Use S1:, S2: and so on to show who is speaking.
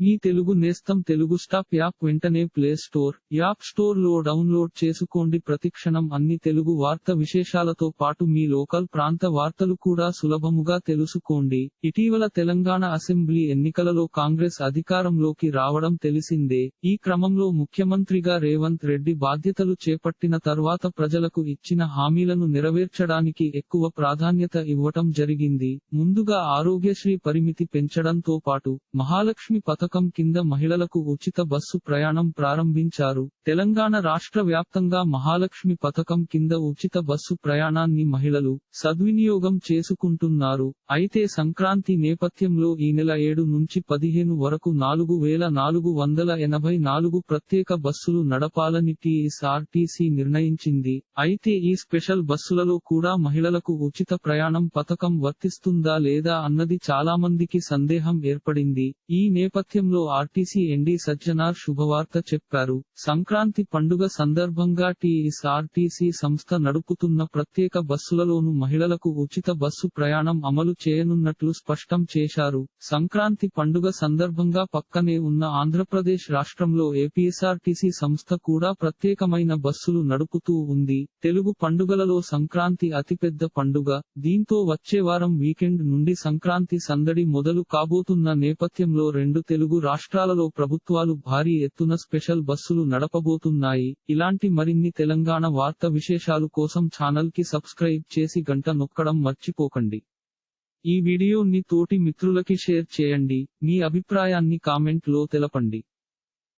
S1: మీ తెలుగు నేస్తం Telugu stop app వెంటనే play store app స్టోర్లో డౌన్లోడ్ చేసుకోండి. ప్రతిక్షణం అన్ని తెలుగు వార్త విశేషాలతో పాటు మీ లోకల్ ప్రాంత వార్తలు కూడా సులభముగా తెలుసుకోండి. ఇటీవల తెలంగాణ అసెంబ్లీ ఎన్నికలలో కాంగ్రెస్ అధికారంలోకి రావడం తెలిసిందే. ఈ క్రమంలో ముఖ్యమంత్రిగా రేవంత్ రెడ్డి బాధ్యతలు చేపట్టిన తర్వాత ప్రజలకు ఇచ్చిన హామీలను నెరవేర్చడానికి ఎక్కువ ప్రాధాన్యత ఇవ్వటం జరిగింది. ముందుగా ఆరోగ్యశ్రీ పరిమితి పెంచడంతో పాటు మహాలక్ష్మి పథకం కింద మహిళలకు ఉచిత బస్సు ప్రయాణం ప్రారంభించారు. తెలంగాణ రాష్ట్ర వ్యాప్తంగా మహాలక్ష్మి పథకం కింద ఉచిత బస్సు ప్రయాణాన్ని మహిళలు సద్వినియోగం చేసుకుంటున్నారు. అయితే సంక్రాంతి నేపథ్యంలో ఈ నెల ఏడు నుంచి పదిహేను వరకు నాలుగు వేల నాలుగు వందల ఎనభై నాలుగు ప్రత్యేక బస్సులు నడపాలని టీఎస్ఆర్టీసీ నిర్ణయించింది. అయితే ఈ స్పెషల్ బస్సులలో కూడా మహిళలకు ఉచిత ప్రయాణం పథకం వర్తిస్తుందా లేదా అన్నది చాలామందికి సందేహం ఏర్పడింది. ఈ నేపథ్యంలో ఆర్టీసీ ఎండీ సజ్జనార్ శుభవార్త చెప్పారు. సంక్రాంతి పండుగ సందర్భంగా టీఎస్ఆర్టీసీ సంస్థ నడుపుతున్న ప్రత్యేక బస్సులలోను మహిళలకు ఉచిత బస్సు ప్రయాణం అమలు చేయనున్నట్లు స్పష్టం చేశారు. సంక్రాంతి పండుగ సందర్భంగా పక్కనే ఉన్న ఆంధ్రప్రదేశ్ రాష్ట్రంలో ఏపీఎస్ఆర్టీసీ సంస్థ కూడా ప్రత్యేకమైన బస్సులు నడుపుతూ ఉంది. తెలుగు పండుగలలో సంక్రాంతి అతిపెద్ద పండుగ. దీంతో వచ్చే వారం వీకెండ్ నుండి సంక్రాంతి సందడి మొదలు కాబోతున్న నేపథ్యంలో రెండు తెలుగు తెలుగు రాష్ట్రాలలో ప్రభుత్వాలు భారీ ఎత్తున స్పెషల్ బస్సులు నడపబోతున్నాయి. ఇలాంటి మరిన్ని తెలంగాణ వార్త విశేషాలు కోసం ఛానల్కి సబ్స్క్రైబ్ చేసి గంట నొక్కడం మర్చిపోకండి. ఈ వీడియోని తోటి మిత్రులకి షేర్ చేయండి. మీ అభిప్రాయాన్ని కామెంట్లో తెలపండి.